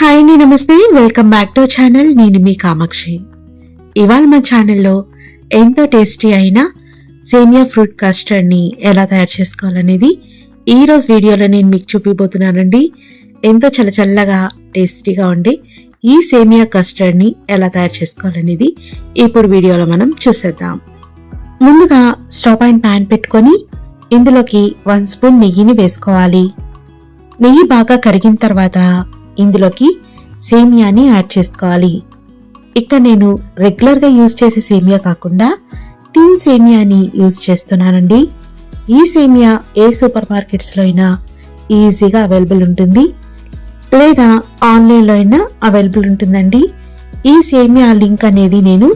Hi అండి నమస్తే. Welcome back to channel నేను మీ కామాక్షి. ఇవాళ మా ఛానల్లో ఎంతో టేస్టీ అయిన సేమియా ఫ్రూట్ కస్టర్డ్ని ఎలా తయారు చేసుకోవాలనేది ఈ రోజు వీడియోలో నేను మీకు చూపిపోతున్నానండి ఎంతో చల్ల చల్లగా టేస్టీగా ఉండే ఈ సేమియా కస్టర్డ్ని ఎలా తయారు చేసుకోవాలనేది ఇప్పుడు వీడియోలో మనం చూసేద్దాం. ముందుగా స్టవ్ అండ్ ప్యాన్ పెట్టుకొని ఇందులోకి వన్ స్పూన్ నెయ్యిని వేసుకోవాలి. నెయ్యి బాగా కరిగిన తర్వాత ఇందులోకి సేమియాని యాడ్ చేసుకోవాలి. ఇక్కడ నేను రెగ్యులర్గా యూజ్ చేసే సేమియా కాకుండా థిన్ సేమియాని యూజ్ చేస్తున్నానండి. ఈ సేమియా ఏ సూపర్ మార్కెట్స్లో అయినా ఈజీగా అవైలబుల్ ఉంటుంది. లేదా ఆన్లైన్లో అయినా అవైలబుల్ ఉంటుందండి. ఈ సేమియా లింక్ అనేది నేను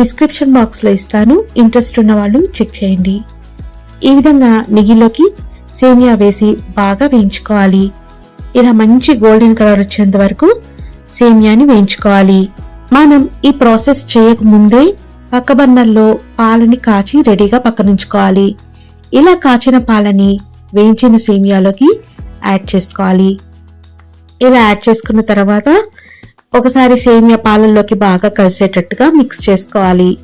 డిస్క్రిప్షన్ బాక్స్లో ఇస్తాను. ఇంట్రెస్ట్ ఉన్న వాళ్ళు చెక్ చేయండి. ఈ విధంగా నెయ్యిలోకి సేమియా వేసి బాగా వేయించుకోవాలి. ఇలా మంచి గోల్డెన్ కలర్ వచ్చేంత వరకు సేమియాని వేయించుకోవాలి. మనం ఈ ప్రాసెస్ చేయక ముందే పాలని కాచి రెడీగా పక్కనుంచుకోవాలి. ఇలా కాచిన పాలని వేయించిన సేమియాలోకి యాడ్ చేసుకోవాలి. ఇలా యాడ్ చేసుకున్న తర్వాత ఒకసారి సేమియా పాలల్లోకి బాగా కలిసేటట్టుగా మిక్స్ చేసుకోవాలి.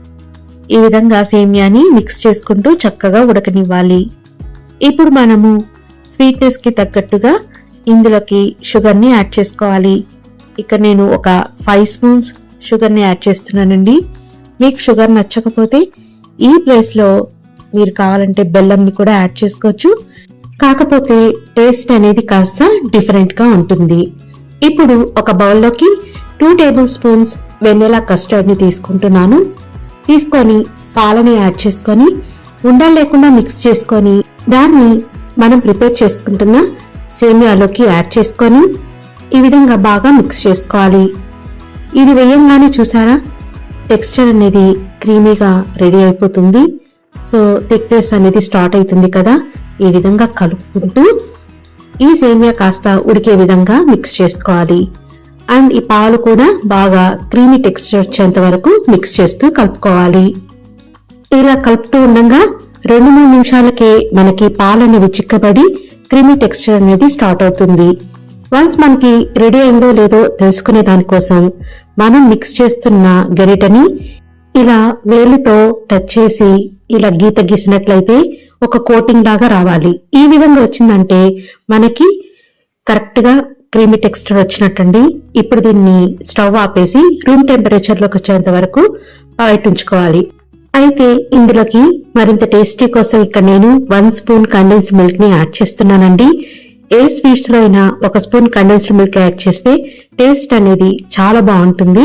ఈ విధంగా సేమియాని మిక్స్ చేసుకుంటూ చక్కగా ఉడకనివ్వాలి. ఇప్పుడు మనము స్వీట్నెస్కి తగ్గట్టుగా ఇందులోకి షుగర్ని యాడ్ చేసుకోవాలి. ఇక్కడ నేను ఒక ఫైవ్ స్పూన్స్ షుగర్ని యాడ్ చేస్తున్నానండి. మీకు షుగర్ నచ్చకపోతే ఈ ప్లేస్లో మీరు కావాలంటే బెల్లంని కూడా యాడ్ చేసుకోవచ్చు. కాకపోతే టేస్ట్ అనేది కాస్త డిఫరెంట్గా ఉంటుంది. ఇప్పుడు ఒక బౌల్లోకి టూ టేబుల్ స్పూన్స్ వెన్నెలా కస్టర్డ్ని తీసుకుంటున్నాను. తీసుకొని పాలని యాడ్ చేసుకొని ఉండలు లేకుండా మిక్స్ చేసుకొని దాన్ని మనం ప్రిపేర్ చేసుకుంటున్న సేమియాలోకి యాడ్ చేసుకొని ఈ విధంగా బాగా మిక్స్ చేసుకోవాలి. ఇది వేయంగానే చూసారా? టెక్స్చర్ అనేది క్రీమీగా రెడీ అయిపోతుంది. సో థిక్నెస్ అనేది స్టార్ట్ అవుతుంది కదా? ఈ విధంగా కలుపుకుంటూ ఈ సేమియా కాస్త ఉడికే విధంగా మిక్స్ చేసుకోవాలి. అండ్ ఈ పాలు కూడా బాగా క్రీమీ టెక్స్చర్ వచ్చేంత వరకు మిక్స్ చేస్తూ కలుపుకోవాలి. ఇలా కలుపుతూ ఉండగా రెండు మూడు నిమిషాలకే మనకి పాలు అనేవి చిక్కబడి క్రీమీ టెక్స్చర్ అనేది స్టార్ట్ అవుతుంది. వన్స్ మనకి రెడీ అయిందో లేదో తెలుసుకునే దానికోసం మనం మిక్స్ చేస్తున్న గరిటని ఇలా వేలితో టచ్ చేసి ఇలా గీత గీసినట్లయితే ఒక కోటింగ్ లాగా రావాలి. ఈ విధంగా వచ్చిందంటే మనకి కరెక్ట్గా క్రీమీ టెక్స్చర్ వచ్చినట్టండి. ఇప్పుడు దీన్ని స్టవ్ ఆపేసి రూమ్ టెంపరేచర్లోకి వచ్చేంత వరకు బయట ఉంచుకోవాలి. అయితే ఇందులోకి మరింత టేస్టీ కోసం ఇక్కడ నేను వన్ స్పూన్ కండెన్స్ మిల్క్ని యాడ్ చేస్తున్నానండి. ఏ స్వీట్స్లో అయినా ఒక స్పూన్ కండెన్స్డ్ మిల్క్ యాడ్ చేస్తే టేస్ట్ అనేది చాలా బాగుంటుంది.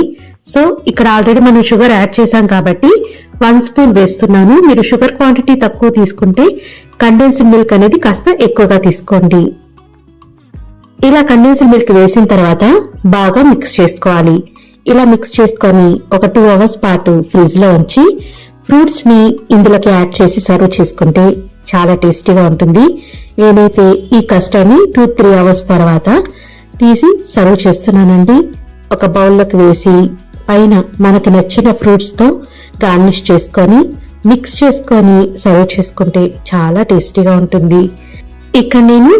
సో ఇక్కడ ఆల్రెడీ మనం షుగర్ యాడ్ చేశాం కాబట్టి వన్ స్పూన్ వేస్తున్నాను. మీరు షుగర్ క్వాంటిటీ తక్కువ తీసుకుంటే కండెన్స్డ్ మిల్క్ అనేది కాస్త ఎక్కువగా తీసుకోండి. ఇలా కండెన్స్డ్ మిల్క్ వేసిన తర్వాత బాగా మిక్స్ చేసుకోవాలి. ఇలా మిక్స్ చేసుకొని ఒక టూ అవర్స్ పాటు ఫ్రిడ్జ్లో ఉంచి ఫ్రూట్స్ని ఇందులోకి యాడ్ చేసి సర్వ్ చేసుకుంటే చాలా టేస్టీగా ఉంటుంది. నేనైతే ఈ కస్టర్డ్ని టూ త్రీ అవర్స్ తర్వాత తీసి సర్వ్ చేస్తున్నానండి. ఒక బౌల్లోకి వేసి పైన మనకు నచ్చిన ఫ్రూట్స్తో గార్నిష్ చేసుకొని మిక్స్ చేసుకొని సర్వ్ చేసుకుంటే చాలా టేస్టీగా ఉంటుంది. ఇక్కడ నేను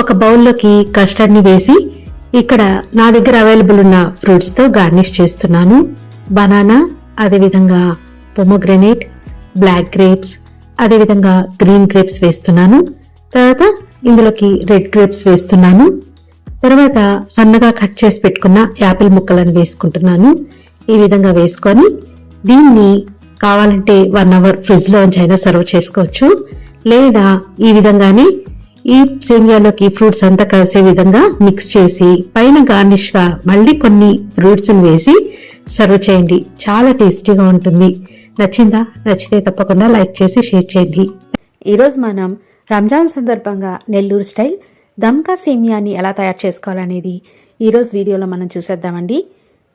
ఒక బౌల్లోకి కస్టర్డ్ని వేసి ఇక్కడ నా దగ్గర అవైలబుల్ ఉన్న ఫ్రూట్స్తో గార్నిష్ చేస్తున్నాను. బనానా అదేవిధంగా పొమోగ్రెనేట్ బ్లాక్ గ్రేప్స్ అదేవిధంగా గ్రీన్ గ్రేప్స్ వేస్తున్నాను. తర్వాత ఇందులోకి రెడ్ గ్రేప్స్ వేస్తున్నాను. తర్వాత సన్నగా కట్ చేసి పెట్టుకున్న యాపిల్ ముక్కలను వేసుకుంటున్నాను. ఈ విధంగా వేసుకొని దీన్ని కావాలంటే వన్ అవర్ ఫ్రిడ్జ్లో అయినా సర్వ్ చేసుకోవచ్చు. లేదా ఈ విధంగానే ఈ సేమియాలోకి ఫ్రూట్స్ అంతా కలిసే విధంగా మిక్స్ చేసి పైన గార్నిష్గా మళ్ళీ కొన్ని ఫ్రూట్స్ వేసి సర్వ్ చేయండి. చాలా టేస్టీగా ఉంటుంది. నచ్చిందా? నచ్చితే తప్పకుండా లైక్ చేసి షేర్ చేయండి. ఈరోజు మనం రంజాన్ సందర్భంగా నెల్లూరు స్టైల్ దమ్కా సేమియాని ఎలా తయారు చేసుకోవాలనేది ఈరోజు వీడియోలో మనం చూసేద్దామండి.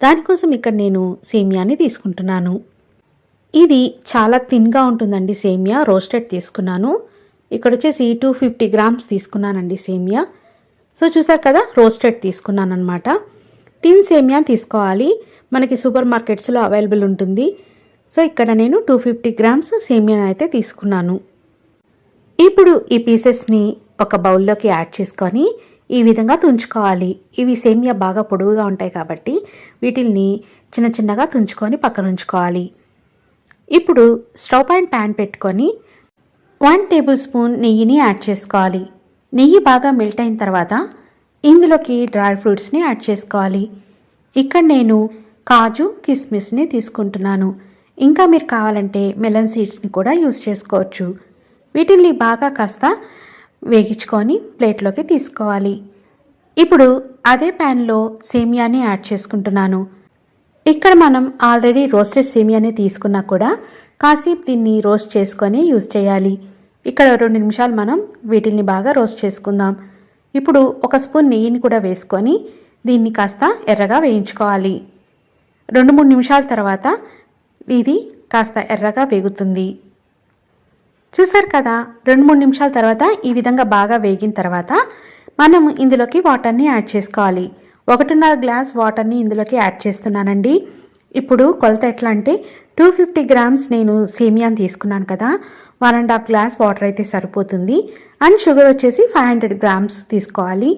దానికోసం ఇక్కడ నేను సేమియాని తీసుకుంటున్నాను. ఇది చాలా థిన్గా ఉంటుందండి సేమియా. రోస్టెడ్ తీసుకున్నాను. ఇక్కడ వచ్చేసి టూ ఫిఫ్టీ గ్రామ్స్ తీసుకున్నానండి సేమియా. సో చూసారు కదా రోస్టెడ్ తీసుకున్నాను అనమాట థిన్ సేమియా తీసుకోవాలి. మనకి సూపర్ మార్కెట్స్లో అవైలబుల్ ఉంటుంది. సో ఇక్కడ నేను టూ ఫిఫ్టీ గ్రామ్స్ సేమియాను అయితే తీసుకున్నాను. ఇప్పుడు ఈ పీసెస్ని ఒక బౌల్లోకి యాడ్ చేసుకొని ఈ విధంగా తుంచుకోవాలి. ఇవి సేమియా బాగా పొడవుగా ఉంటాయి కాబట్టి వీటిల్ని చిన్న చిన్నగా తుంచుకొని పక్కన ఉంచుకోవాలి ఇప్పుడు స్టవ్ పాయింట్ ప్యాన్ పెట్టుకొని వన్ టేబుల్ స్పూన్ నెయ్యిని యాడ్ చేసుకోవాలి. నెయ్యి బాగా మెల్ట్ అయిన తర్వాత ఇందులోకి డ్రై ఫ్రూట్స్ని యాడ్ చేసుకోవాలి. ఇక్కడ నేను కాజు కిస్మిస్ని తీసుకుంటున్నాను. ఇంకా మీరు కావాలంటే మెలన్ సీడ్స్ని కూడా యూస్ చేసుకోవచ్చు. వీటిల్ని బాగా కాస్త వేగించుకొని ప్లేట్లోకి తీసుకోవాలి. ఇప్పుడు అదే ప్యాన్లో సేమియాని యాడ్ చేసుకుంటున్నాను. ఇక్కడ మనం ఆల్రెడీ రోస్టెడ్ సేమియాని తీసుకున్నా కూడా కాసేపు దీన్ని రోస్ట్ చేసుకొని యూజ్ చేయాలి. ఇక్కడ రెండు నిమిషాలు మనం వీటిల్ని బాగా రోస్ట్ చేసుకుందాం. ఇప్పుడు ఒక స్పూన్ నెయ్యిని కూడా వేసుకొని దీన్ని కాస్త ఎర్రగా వేయించుకోవాలి. రెండు మూడు నిమిషాల తర్వాత ఇది కాస్త ఎర్రగా వేగుతుంది. చూసారు కదా రెండు మూడు నిమిషాల తర్వాత ఈ విధంగా బాగా వేగిన తర్వాత మనం ఇందులోకి వాటర్ని యాడ్ చేసుకోవాలి. ఒకటిన్నర గ్లాస్ వాటర్ని ఇందులోకి యాడ్ చేస్తున్నానండి. ఇప్పుడు కొలత ఎట్లా అంటే టూ ఫిఫ్టీ గ్రామ్స్ నేను సేమియాని తీసుకున్నాను కదా. One and half glass water అయితే సరిపోతుంది. అండ్ షుగర్ వచ్చేసి ఫైవ్ హండ్రెడ్ గ్రామ్స్ తీసుకోవాలి.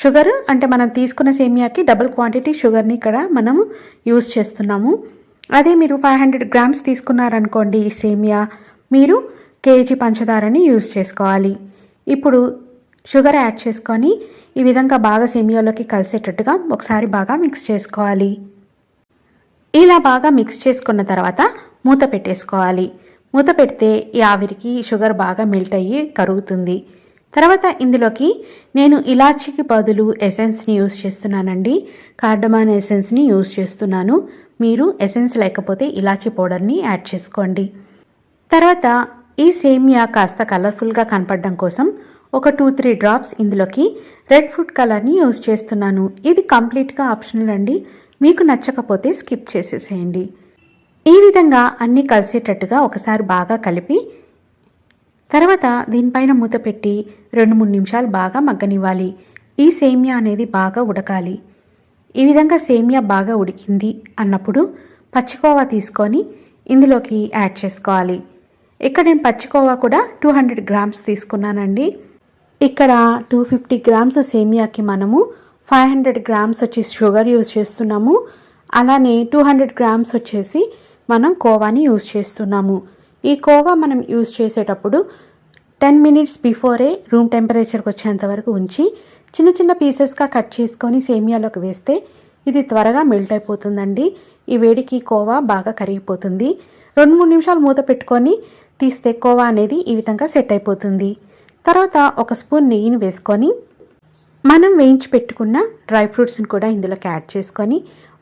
షుగర్ అంటే మనం తీసుకున్న సేమియాకి డబుల్ క్వాంటిటీ షుగర్ని ఇక్కడ మనము యూస్ చేస్తున్నాము. అదే మీరు ఫైవ్ హండ్రెడ్ గ్రామ్స్ తీసుకున్నారనుకోండి ఈ సేమియా మీరు కేజీ పంచదారని యూజ్ చేసుకోవాలి. ఇప్పుడు షుగర్ యాడ్ చేసుకొని ఈ విధంగా బాగా సేమియాలోకి కలిసేటట్టుగా ఒకసారి బాగా మిక్స్ చేసుకోవాలి. ఇలా బాగా మిక్స్ చేసుకున్న తర్వాత మూత పెట్టేసుకోవాలి. మూత పెడితే ఈ ఆవిరికి షుగర్ బాగా మెల్ట్ అయ్యి కరుగుతుంది. తర్వాత ఇందులోకి నేను ఇలాచీకి బదులు ఎసెన్స్ని యూస్ చేస్తున్నానండి. కార్డమాన్ ఎసెన్స్ని యూస్ చేస్తున్నాను. మీరు ఎసెన్స్ లేకపోతే ఇలాచీ పౌడర్ని యాడ్ చేసుకోండి. తర్వాత ఈ సేమియా కాస్త కలర్ఫుల్గా కనపడడం కోసం ఒక టూ త్రీ డ్రాప్స్ ఇందులోకి రెడ్ ఫుడ్ కలర్ని యూజ్ చేస్తున్నాను. ఇది కంప్లీట్గా ఆప్షనల్ అండి. మీకు నచ్చకపోతే స్కిప్ చేసేసేయండి. ఈ విధంగా అన్నీ కలిసేటట్టుగా ఒకసారి బాగా కలిపి తర్వాత దీనిపైన మూత పెట్టి రెండు మూడు నిమిషాలు బాగా మగ్గనివ్వాలి. ఈ సేమియా అనేది బాగా ఉడకాలి. ఈ విధంగా సేమియా బాగా ఉడికింది అన్నప్పుడు పచ్చికోవా తీసుకొని ఇందులోకి యాడ్ చేసుకోవాలి. ఇక్కడ నేను పచ్చికోవా కూడా టూ హండ్రెడ్ గ్రామ్స్ తీసుకున్నానండి. ఇక్కడ టూ ఫిఫ్టీ గ్రామ్స్ సేమియాకి మనము ఫైవ్ హండ్రెడ్ గ్రామ్స్ వచ్చి షుగర్ యూజ్ చేస్తున్నాము. అలానే టూ హండ్రెడ్ గ్రామ్స్ వచ్చేసి మనం కోవాని యూజ్ చేస్తున్నాము. ఈ కోవా మనం యూజ్ చేసేటప్పుడు టెన్ మినిట్స్ బిఫోరే రూమ్ టెంపరేచర్కి వచ్చేంత వరకు ఉంచి చిన్న చిన్న పీసెస్గా కట్ చేసుకొని సేమియాలోకి వేస్తే ఇది త్వరగా మెల్ట్ అయిపోతుందండి. ఈ వేడికి కోవా బాగా కరిగిపోతుంది. రెండు మూడు నిమిషాలు మూత పెట్టుకొని తీస్తే కోవా అనేది ఈ విధంగా సెట్ అయిపోతుంది. తర్వాత ఒక స్పూన్ నెయ్యిని వేసుకొని మనం వేయించి పెట్టుకున్న డ్రై ఫ్రూట్స్ని కూడా ఇందులోకి యాడ్ చేసుకొని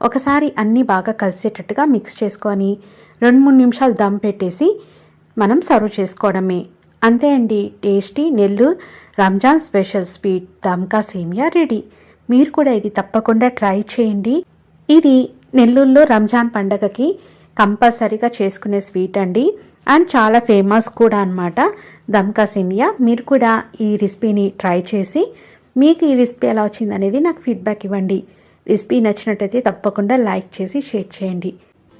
ఒకసారి అన్నీ బాగా కలిసేటట్టుగా మిక్స్ చేసుకొని రెండు మూడు నిమిషాలు దమ్ పెట్టేసి మనం సర్వ్ చేసుకోవడమే. అంతే అండి. Tasty Nellore Ramzan special sweet దమ్కా సేమియా రెడీ. మీరు కూడా ఇది తప్పకుండా ట్రై చేయండి. ఇది నెల్లూరులో రంజాన్ పండగకి కంపల్సరీగా చేసుకునే స్వీట్ అండి. అండ్ చాలా ఫేమస్ కూడా అన్నమాట. దమ్కా సేమియా. మీరు కూడా ఈ రెసిపీని ట్రై చేసి మీకు ఈ రెసిపీ ఎలా వచ్చింది అనేది నాకు ఫీడ్బ్యాక్ ఇవ్వండి. రెసిపీ నచ్చినట్టయితే తప్పకుండా లైక్ చేసి షేర్ చేయండి.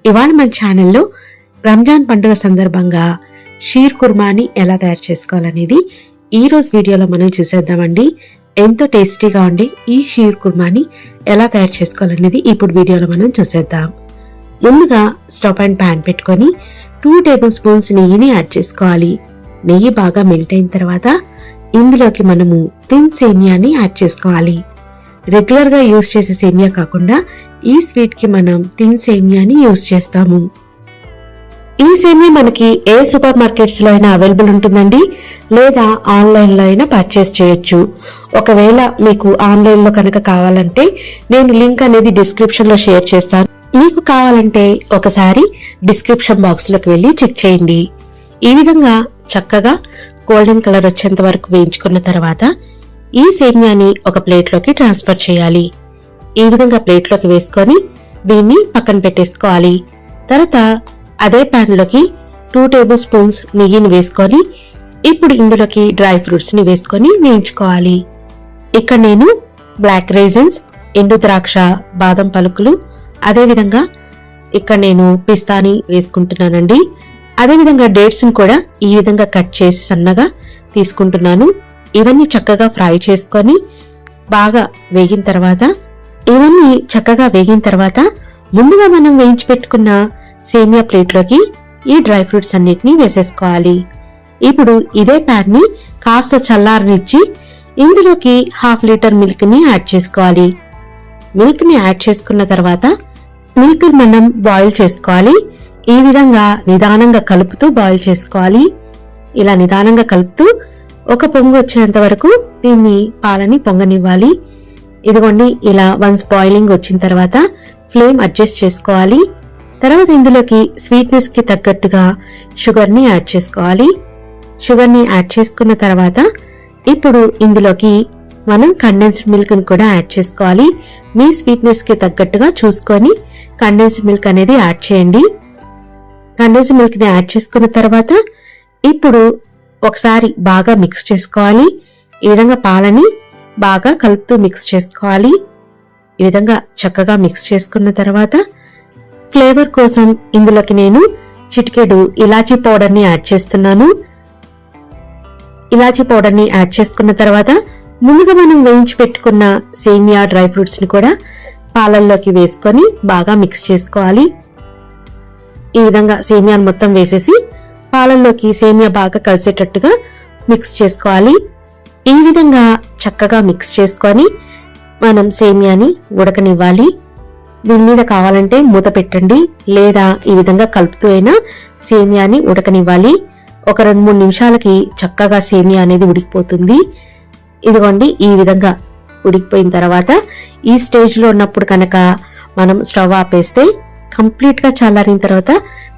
ఇవాళ మన ఛానల్లో రంజాన్ పండుగ సందర్భంగా షీర్ కుర్మాని ఎలా తయారు చేసుకోవాలనేది ఈరోజు వీడియోలో మనం చూసేద్దామండి. ఎంతో టేస్టీగా ఉండే ఈ షీర్ కుర్మాని ఎలా తయారు చేసుకోవాలనేది ఇప్పుడు వీడియోలో మనం చూసేద్దాం. ముందుగా స్టవ్ పైన ప్యాన్ పెట్టుకొని టూ టేబుల్ స్పూన్స్ నెయ్యిని యాడ్ చేసుకోవాలి. నెయ్యి బాగా మెల్ట్ అయిన తర్వాత ఇందులోకి మనము తిన్ సేమియాని యాడ్ చేసుకోవాలి. రెగ్యులర్గా యూస్ చేసే సేమియా కాకుండా ఈ స్వీట్కి మనం తిన్ సేమియాని యూస్ చేస్తాము. ఈ సేమియా మనకి ఏ సూపర్ మార్కెట్స్లో అయినా అవైలబుల్ ఉంటుందండి? లేదా ఆన్లైన్లో అయినా పర్చేస్ చేయొచ్చు. ఒకవేళ మీకు ఆన్లైన్లో కనుక కావాలంటే నేను లింక్ అనేది డిస్క్రిప్షన్లో షేర్ చేస్తాను. మీకు కావాలంటే ఒకసారి డిస్క్రిప్షన్ బాక్స్లోకి వెళ్ళి చెక్ చేయండి. ఈ విధంగా చక్కగా గోల్డెన్ కలర్ వచ్చేంత వరకు వేయించుకున్న తర్వాత ఈ సేమ్యాని ఒక ప్లేట్లోకి ట్రాన్స్ఫర్ చేయాలి. ఈ విధంగా ప్లేట్లోకి వేసుకొని దీన్ని పక్కన పెట్టేసుకోవాలి. తర్వాత అదే ప్యాన్లోకి టూ టేబుల్ స్పూన్స్ నెయ్యిని వేసుకొని ఇప్పుడు ఇందులోకి డ్రై ఫ్రూట్స్ని వేసుకొని వేయించుకోవాలి. ఇక్కడ నేను బ్లాక్ రైజన్స్ ఎండు ద్రాక్ష బాదం పలుకులు అదేవిధంగా ఇక్కడ నేను పిస్తాని వేసుకుంటున్నానండి. అదేవిధంగా డేట్స్ని కూడా ఈ విధంగా కట్ చేసి సన్నగా తీసుకుంటున్నాను. ఇవన్నీ చక్కగా ఫ్రై చేసుకొని బాగా వేగిన తర్వాత ఇవన్నీ చక్కగా వేగిన తర్వాత ముందుగా మనం వేయించి పెట్టుకున్న సేమియా ప్లేట్లోకి ఈ డ్రై ఫ్రూట్స్ అన్నిటినీ వేసేసుకోవాలి. ఇప్పుడు ఇదే ప్యాన్ని కాస్త చల్లారనిచ్చి ఇందులోకి హాఫ్ లీటర్ మిల్క్ని యాడ్ చేసుకోవాలి. మిల్క్ని యాడ్ చేసుకున్న తర్వాత మిల్క్ మనం బాయిల్ చేసుకోవాలి. ఈ విధంగా నిదానంగా కలుపుతూ బాయిల్ చేసుకోవాలి. ఇలా నిదానంగా కలుపుతూ ఒక పొంగు వచ్చేంత వరకు దీన్ని పాలని పొంగనివ్వాలి. ఇదిగోండి ఇలా వన్స్ బాయిలింగ్ వచ్చిన తర్వాత ఫ్లేమ్ అడ్జస్ట్ చేసుకోవాలి. తర్వాత ఇందులోకి స్వీట్నెస్కి తగ్గట్టుగా షుగర్ని యాడ్ చేసుకోవాలి. షుగర్ని యాడ్ చేసుకున్న తర్వాత ఇప్పుడు ఇందులోకి మనం కండెన్స్డ్ మిల్క్ని కూడా యాడ్ చేసుకోవాలి. మీ స్వీట్నెస్కి తగ్గట్టుగా చూసుకొని కండెన్స్డ్ మిల్క్ అనేది యాడ్ చేయండి. కండెన్స్డ్ మిల్క్ని యాడ్ చేసుకున్న తర్వాత ఇప్పుడు ఒకసారి బాగా మిక్స్ చేసుకోవాలి. ఈ విధంగా పాలని బాగా కలుపుతూ మిక్స్ చేసుకోవాలి. ఈ విధంగా చక్కగా మిక్స్ చేసుకున్న తర్వాత ఫ్లేవర్ కోసం ఇందులోకి నేను చిటికెడు ఇలాచీ పౌడర్ని యాడ్ చేస్తున్నాను. ఇలాచీ పౌడర్ని యాడ్ చేసుకున్న తర్వాత ముందుగా మనం వేయించి పెట్టుకున్న సేమియా డ్రై ఫ్రూట్స్ని కూడా పాలల్లోకి వేసుకొని బాగా మిక్స్ చేసుకోవాలి. ఈ విధంగా సేమియాను మొత్తం వేసేసి పాలల్లోకి సేమియా బాగా కలిసేటట్టుగా మిక్స్ చేసుకోవాలి. ఈ విధంగా చక్కగా మిక్స్ చేసుకొని మనం సేమియాని ఉడకనివ్వాలి. దీని మీద కావాలంటే మూత పెట్టండి లేదా ఈ విధంగా కలుపుతూ అయినా సేమియాని ఉడకనివ్వాలి. ఒక రెండు మూడు నిమిషాలకి చక్కగా సేమియా అనేది ఉడికిపోతుంది. ఇదిగోండి ఈ విధంగా ఉడికిపోయిన తర్వాత ఈ స్టేజ్లో ఉన్నప్పుడు కనుక మనం స్టవ్ ఆపేస్తే కంప్లీట్గా చల్లారిన తర్వాత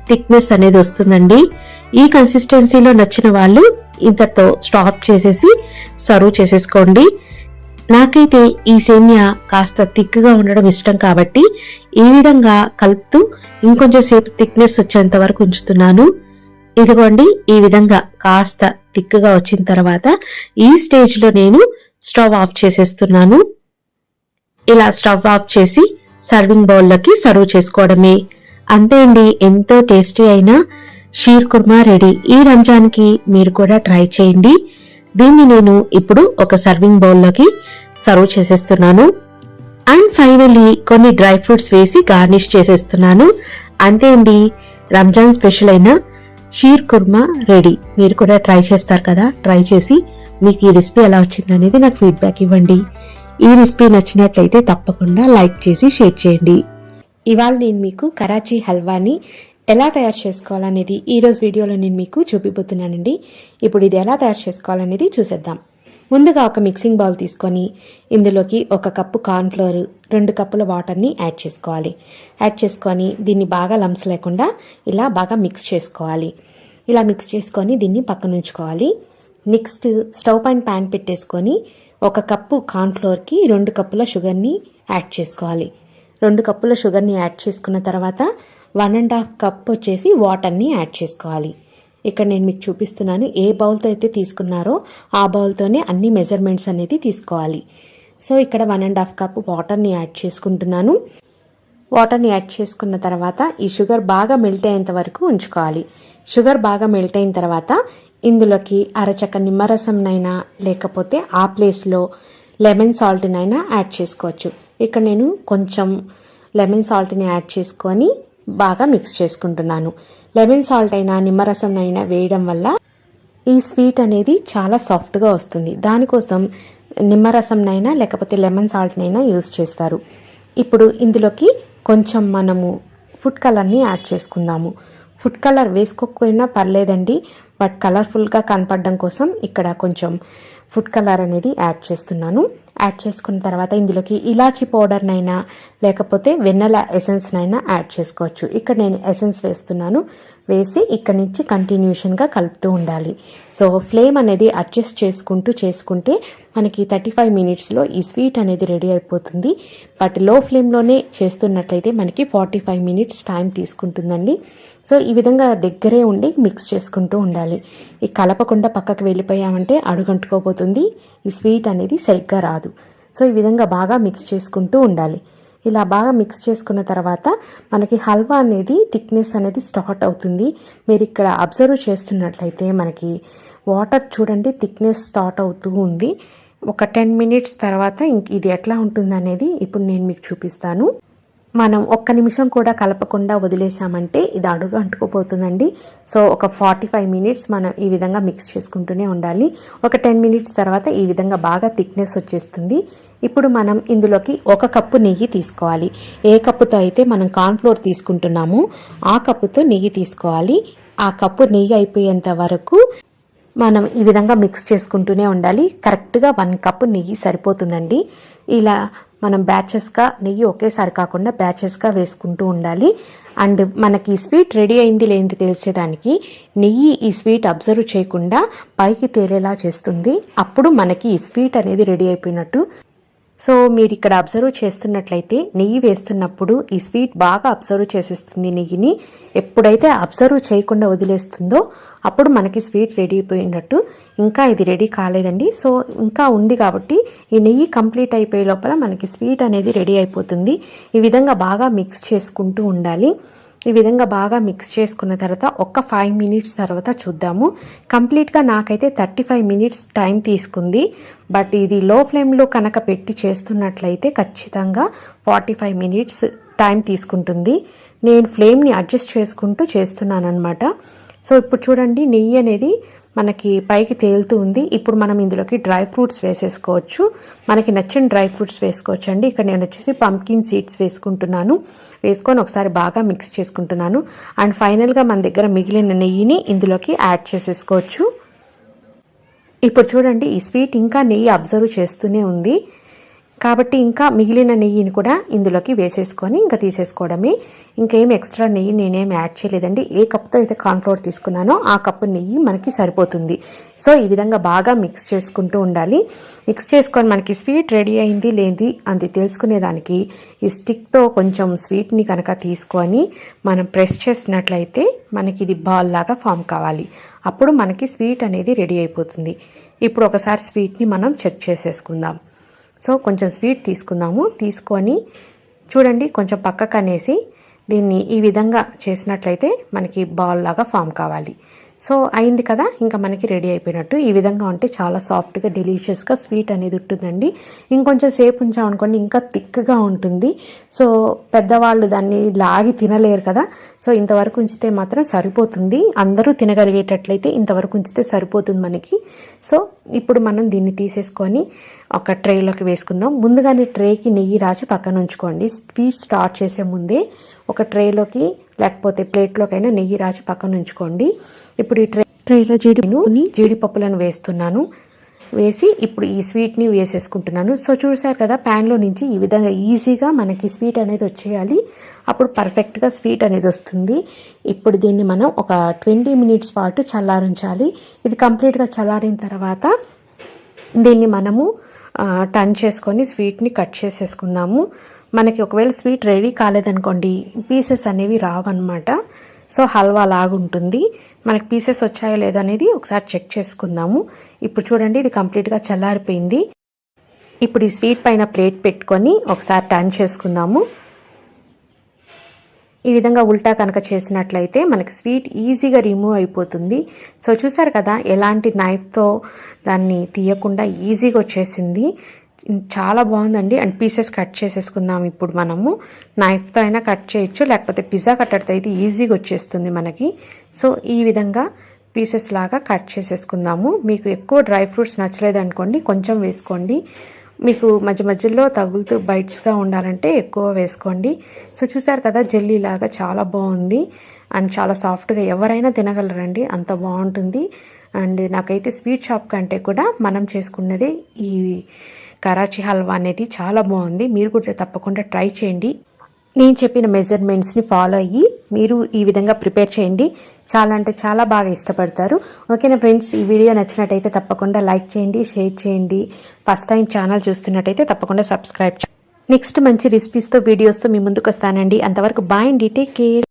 థిక్నెస్ అనేది వస్తుందండి. ఈ కన్సిస్టెన్సీలో నచ్చిన వాళ్ళు ఇంతతో స్టాప్ చేసేసి సర్వ్ చేసేసుకోండి. నాకైతే ఈ సేమియా కాస్త థిక్గా ఉండడం ఇష్టం కాబట్టి ఈ విధంగా కలుపుతూ ఇంకొంచెం సేపు థిక్నెస్ వచ్చేంత వరకు ఉంచుతున్నాను. ఇదిగోండి ఈ విధంగా కాస్త థిక్గా వచ్చిన తర్వాత ఈ స్టేజ్లో నేను స్టవ్ ఆఫ్ చేసేస్తున్నాను. ఇలా స్టవ్ ఆఫ్ చేసి సర్వింగ్ బౌల్లోకి సర్వ్ చేసుకోవడమే. అంతే అండి ఎంతో టేస్టీ అయిన షీర్ కుర్మా రెడీ. ఈ రంజాన్కి మీరు కూడా ట్రై చేయండి. దీన్ని నేను ఇప్పుడు ఒక సర్వింగ్ బౌల్లోకి సర్వ్ చేసేస్తున్నాను. అండ్ ఫైనల్లీ కొన్ని డ్రై ఫ్రూట్స్ వేసి గార్నిష్ చేసేస్తున్నాను. అంతే అండి రంజాన్ స్పెషల్ అయిన షీర్ కుర్మా రెడీ. మీరు కూడా ట్రై చేస్తారు కదా ట్రై చేసి మీకు ఈ రెసిపీ ఎలా వచ్చింది అనేది నాకు ఫీడ్బ్యాక్ ఇవ్వండి. ఈ రెసిపీ నచ్చినట్లయితే తప్పకుండా లైక్ చేసి షేర్ చేయండి. ఇవాళ నేను మీకు కరాచీ హల్వాని ఎలా తయారు చేసుకోవాలనేది ఈరోజు వీడియోలో నేను మీకు చూపిపోతున్నానండి ఇప్పుడు ఇది ఎలా తయారు చేసుకోవాలనేది చూసేద్దాం. ముందుగా ఒక మిక్సింగ్ బౌల్ తీసుకొని ఇందులోకి ఒక కప్పు కార్న్ఫ్లోర్ రెండు కప్పుల వాటర్ని యాడ్ చేసుకోవాలి. యాడ్ చేసుకొని దీన్ని బాగా లంప్స్ లేకుండా ఇలా బాగా మిక్స్ చేసుకోవాలి. ఇలా మిక్స్ చేసుకొని దీన్ని పక్కన ఉంచుకోవాలి నెక్స్ట్ స్టవ్ పైన ప్యాన్ పెట్టేసుకొని ఒక కప్పు కార్న్ఫ్లోర్కి రెండు కప్పుల షుగర్ని యాడ్ చేసుకోవాలి. రెండు కప్పుల షుగర్ని యాడ్ చేసుకున్న తర్వాత వన్ అండ్ హాఫ్ కప్ వచ్చేసి వాటర్ని యాడ్ చేసుకోవాలి. ఇక్కడ నేను మీకు చూపిస్తున్నాను ఏ బౌల్తో అయితే తీసుకున్నారో ఆ బౌల్తోనే అన్ని మెజర్మెంట్స్ అనేది తీసుకోవాలి. సో ఇక్కడ వన్ అండ్ హాఫ్ కప్ వాటర్ని యాడ్ చేసుకుంటున్నాను. వాటర్ని యాడ్ చేసుకున్న తర్వాత ఈ షుగర్ బాగా మెల్ట్ అయ్యేంత వరకు ఉంచుకోవాలి. షుగర్ బాగా మెల్ట్ అయిన తర్వాత ఇందులోకి అరచక నిమ్మరసంనైనా లేకపోతే ఆ ప్లేస్లో లెమన్ సాల్ట్నైనా యాడ్ చేసుకోవచ్చు. ఇక్కడ నేను కొంచెం లెమన్ సాల్ట్ని యాడ్ చేసుకొని బాగా మిక్స్ చేసుకుంటున్నాను. లెమన్ సాల్ట్ అయినా నిమ్మరసం అయినా వేయడం వల్ల ఈ స్వీట్ అనేది చాలా సాఫ్ట్గా వస్తుంది. దానికోసం నిమ్మరసంనైనా లేకపోతే లెమన్ సాల్ట్నైనా యూస్ చేస్తారు. ఇప్పుడు ఇందులోకి కొంచెం మనము ఫుడ్ కలర్ని యాడ్ చేసుకుందాము. ఫుడ్ కలర్ వేసుకోకపోయినా పర్లేదండి. బట్ కలర్ఫుల్గా కనపడడం కోసం ఇక్కడ కొంచెం ఫుడ్ కలర్ అనేది యాడ్ చేస్తున్నాను. యాడ్ చేసుకున్న తర్వాత ఇందులోకి ఇలాచీ పౌడర్నైనా లేకపోతే వెన్నెల ఎసెన్స్నైనా యాడ్ చేసుకోవచ్చు. ఇక్కడ నేను ఎసెన్స్ వేస్తున్నాను. వేసి ఇక్కడ నుంచి కంటిన్యూషన్గా కలుపుతూ ఉండాలి. సో ఫ్లేమ్ అనేది అడ్జస్ట్ చేసుకుంటూ చేసుకుంటే మనకి థర్టీ ఫైవ్ మినిట్స్లో ఈ స్వీట్ అనేది రెడీ అయిపోతుంది. బట్లో ఫ్లేమ్లోనే చేస్తున్నట్లయితే మనకి ఫార్టీ ఫైవ్ మినిట్స్ టైం తీసుకుంటుందండి. సో ఈ విధంగా దగ్గరే ఉండి మిక్స్ చేసుకుంటూ ఉండాలి. ఈ కలపకుండా పక్కకు వెళ్ళిపోయామంటే అడుగంటుకోబోతుంది. ఈ స్వీట్ అనేది సరిగ్గా రాదు. సో ఈ విధంగా బాగా మిక్స్ చేసుకుంటూ ఉండాలి. ఇలా బాగా మిక్స్ చేసుకున్న తర్వాత మనకి హల్వా అనేది థిక్నెస్ అనేది స్టార్ట్ అవుతుంది. మీరు ఇక్కడ అబ్జర్వ్ చేస్తున్నట్లయితే మనకి వాటర్ చూడండి థిక్నెస్ స్టార్ట్ అవుతూ ఉంది. ఒక టెన్ మినిట్స్ తర్వాత ఇంక ఇది ఎట్లా ఉంటుంది అనేది ఇప్పుడు నేను మీకు చూపిస్తాను. మనం ఒక్క నిమిషం కూడా కలపకుండా వదిలేసామంటే ఇది అడుగు అంటుకుపోతుందండి. సో ఒక ఫార్టీ ఫైవ్ మినిట్స్ మనం ఈ విధంగా మిక్స్ చేసుకుంటూనే ఉండాలి. ఒక టెన్ మినిట్స్ తర్వాత ఈ విధంగా బాగా థిక్నెస్ వచ్చేస్తుంది. ఇప్పుడు మనం ఇందులోకి ఒక కప్పు నెయ్యి తీసుకోవాలి. ఏ కప్పుతో అయితే మనం కార్న్ఫ్లోర్ తీసుకుంటున్నామో ఆ కప్పుతో నెయ్యి తీసుకోవాలి. ఆ కప్పు నెయ్యి అయిపోయేంత వరకు మనం ఈ విధంగా మిక్స్ చేసుకుంటూనే ఉండాలి. కరెక్ట్గా వన్ కప్ నెయ్యి సరిపోతుందండి. ఇలా మనం బ్యాచెస్గా నెయ్యి ఒకేసారి కాకుండా బ్యాచెస్గా వేసుకుంటూ ఉండాలి. అండ్ మనకి ఈ స్వీట్ రెడీ అయింది లేనిది తెలిసేదానికి నెయ్యి ఈ స్వీట్ అబ్జర్వ్ చేయకుండా పైకి తేలేలా చేస్తుంది. అప్పుడు మనకి ఈ స్వీట్ అనేది రెడీ అయిపోయినట్టు సో మీరు ఇక్కడ అబ్జర్వ్ చేస్తున్నట్లయితే నెయ్యి వేస్తున్నప్పుడు ఈ స్వీట్ బాగా అబ్జర్వ్ చేసేస్తుంది నెయ్యిని. ఎప్పుడైతే అబ్జర్వ్ చేయకుండా వదిలేస్తుందో అప్పుడు మనకి స్వీట్ రెడీ అయిపోయినట్టు. ఇంకా ఇది రెడీ కాలేదండి. సో ఇంకా ఉంది కాబట్టి ఈ నెయ్యి కంప్లీట్ అయిపోయే లోపల మనకి స్వీట్ అనేది రెడీ అయిపోతుంది. ఈ విధంగా బాగా మిక్స్ చేసుకుంటూ ఉండాలి. ఈ విధంగా బాగా మిక్స్ చేసుకున్న తర్వాత ఒక్క ఫైవ్ మినిట్స్ తర్వాత చూద్దాము. కంప్లీట్గా నాకైతే థర్టీ ఫైవ్ మినిట్స్ టైం తీసుకుంది. బట్ ఇది లో ఫ్లేమ్లో కనుక పెట్టి చేస్తున్నట్లయితే ఖచ్చితంగా ఫార్టీ ఫైవ్ మినిట్స్ టైం తీసుకుంటుంది. నేను ఫ్లేమ్ని అడ్జస్ట్ చేసుకుంటూ చేస్తున్నాను అనమాట సో ఇప్పుడు చూడండి నెయ్యి అనేది మనకి పైకి తేలుతూ ఉంది. ఇప్పుడు మనం ఇందులోకి డ్రై ఫ్రూట్స్ వేసేసుకోవచ్చు. మనకి నచ్చిన డ్రై ఫ్రూట్స్ వేసుకోవచ్చు అండి ఇక్కడ నేను వచ్చేసి పంకిన్ సీడ్స్ వేసుకుంటున్నాను. వేసుకొని ఒకసారి బాగా మిక్స్ చేసుకుంటున్నాను. అండ్ ఫైనల్గా మన దగ్గర మిగిలిన నెయ్యిని ఇందులోకి యాడ్ చేసేసుకోవచ్చు. ఇప్పుడు చూడండి ఈ స్వీట్ ఇంకా నెయ్యి అబ్జర్వ్ చేస్తూనే ఉంది. కాబట్టి ఇంకా మిగిలిన నెయ్యిని కూడా ఇందులోకి వేసేసుకొని ఇంకా తీసేసుకోవడమే. ఇంకేం ఎక్స్ట్రా నెయ్యి నేనేం యాడ్ చేయలేదండి. ఏ కప్తో అయితే కార్న్ఫ్లోర్ తీసుకున్నానో ఆ కప్పు నెయ్యి మనకి సరిపోతుంది. సో ఈ విధంగా బాగా మిక్స్ చేసుకుంటూ ఉండాలి. మిక్స్ చేసుకొని మనకి స్వీట్ రెడీ అయింది లేది అది తెలుసుకునేదానికి ఈ స్టిక్తో కొంచెం స్వీట్ని కనుక తీసుకొని మనం ప్రెస్ చేసినట్లయితే మనకి ఇది బాల్ లాగా ఫామ్ కావాలి. అప్పుడు మనకి స్వీట్ అనేది రెడీ అయిపోతుంది. ఇప్పుడు ఒకసారి స్వీట్ని మనం చెక్ చేసేసుకుందాం. సో కొంచెం స్వీట్ తీసుకుందాము. తీసుకొని చూడండి కొంచెం పక్కకు అనేసి దీన్ని ఈ విధంగా చేసినట్లయితే మనకి బాల్ లాగా ఫామ్ కావాలి. సో అయింది కదా? ఇంకా మనకి రెడీ అయిపోయినట్టు. ఈ విధంగా ఉంటే చాలా సాఫ్ట్గా డెలిషియస్గా స్వీట్ అనేది ఉంటుందండి ఇంకొంచెం సేపు ఉంచామనుకోండి ఇంకా థిక్గా ఉంటుంది. సో పెద్దవాళ్ళు దాన్ని లాగి తినలేరు కదా? సో ఇంతవరకు ఉంచితే మాత్రం సరిపోతుంది. అందరూ తినగలిగేటట్లయితే ఇంతవరకు ఉంచితే సరిపోతుంది మనకి. సో ఇప్పుడు మనం దీన్ని తీసేసుకొని ఒక ట్రేలోకి వేసుకుందాం. ముందుగానే ట్రేకి నెయ్యి రాసి పక్కన ఉంచుకోండి. స్వీట్ స్టార్ట్ చేసే ముందే ఒక ట్రేలోకి లేకపోతే ప్లేట్లోకైనా నెయ్యి రాసి పక్కన ఉంచుకోండి. ఇప్పుడు ఈ ట్రే ట్రేలో జీడిని జీడిపప్పులను వేస్తున్నాను. వేసి ఇప్పుడు ఈ స్వీట్ని వేసేసుకుంటున్నాను. సో చూసారు కదా ప్యాన్లో నుంచి ఈ విధంగా ఈజీగా మనకి స్వీట్ అనేది వచ్చేయాలి. అప్పుడు పర్ఫెక్ట్గా స్వీట్ అనేది వస్తుంది. ఇప్పుడు దీన్ని మనం ఒక ట్వంటీ మినిట్స్ పాటు చల్లారించాలి. ఇది కంప్లీట్గా చల్లారిన తర్వాత దీన్ని మనము టర్న్ చేసుకొని స్వీట్ని కట్ చేసేసుకుందాము. మనకి ఒకవేళ స్వీట్ రెడీ కాలేదనుకోండి పీసెస్ అనేవి రావన్నమాట. సో హల్వా లాగుంటుంది. మనకి పీసెస్ వచ్చాయో లేదో అనేది ఒకసారి చెక్ చేసుకుందాము. ఇప్పుడు చూడండి ఇది కంప్లీట్గా చల్లారిపోయింది. ఇప్పుడు ఈ స్వీట్ పైన ప్లేట్ పెట్టుకొని ఒకసారి టర్న్ చేసుకుందాము. ఈ విధంగా ఉల్టా కనుక చేసినట్లయితే మనకి స్వీట్ ఈజీగా రిమూవ్ అయిపోతుంది. సో చూసారు కదా ఎలాంటి నైఫ్తో దాన్ని తీయకుండా ఈజీగా వచ్చేసింది. చాలా బాగుందండి. అండ్ పీసెస్ కట్ చేసేసుకుందాం ఇప్పుడు మనము. నైఫ్తో అయినా కట్ చేయొచ్చు లేకపోతే పిజ్జా కట్టడితే అయితే ఈజీగా వచ్చేస్తుంది మనకి. సో ఈ విధంగా పీసెస్ లాగా కట్ చేసేసుకుందాము. మీకు ఎక్కువ డ్రై ఫ్రూట్స్ నచ్చలేదు అనుకోండి కొంచెం వేసుకోండి. మీకు మధ్య మధ్యలో తగులుతూ బైట్స్గా ఉండాలంటే ఎక్కువ వేసుకోండి. సో చూసారు కదా జెల్లీ లాగా చాలా బాగుంది. అండ్ చాలా సాఫ్ట్గా ఎవరైనా తినగలరండి అంత బాగుంటుంది. అండ్ నాకైతే స్వీట్ షాప్ కంటే కూడా మనం చేసుకున్నదే ఈ కరాచీ హల్వా అనేది చాలా బాగుంది. మీరు కూడా తప్పకుండా ట్రై చేయండి. నేను చెప్పిన మెజర్మెంట్స్ని ఫాలో అయ్యి మీరు ఈ విధంగా ప్రిపేర్ చేయండి. చాలా అంటే చాలా బాగా ఇష్టపడతారు. ఓకేనా ఫ్రెండ్స్ ఈ వీడియో నచ్చినట్టయితే తప్పకుండా లైక్ చేయండి షేర్ చేయండి. ఫస్ట్ టైం ఛానల్ చూస్తున్నట్టయితే తప్పకుండా సబ్స్క్రైబ్ నెక్స్ట్ మంచి రెసిపీస్తో వీడియోస్తో మీ ముందుకు వస్తానండి. అంతవరకు బాయ్ అండి. Take care